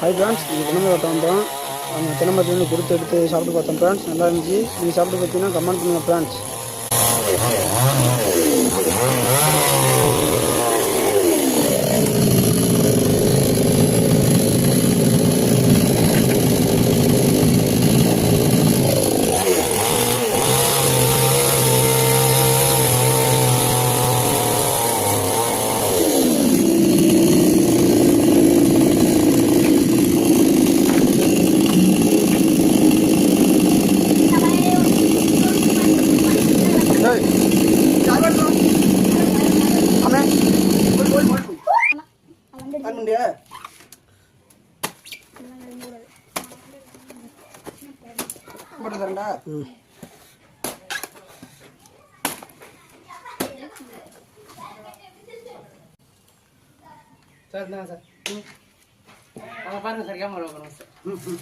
Hi friends இது தினமும் கட்ட வந்தோம் நம்ம தினமத்துலேருந்து கொடுத்து எடுத்து சாப்பிட்டு பார்த்தோம் ஃப்ரெண்ட்ஸ் நல்லா இருந்துச்சு. நீங்கள் சாப்பிட்டு பார்த்தீங்கன்னா கமெண்ட் பண்ணுங்கள் ஃப்ரெண்ட்ஸ் சார் சார். பாருங்க சார் கேமரா பாருங்க சார். ம் ம்.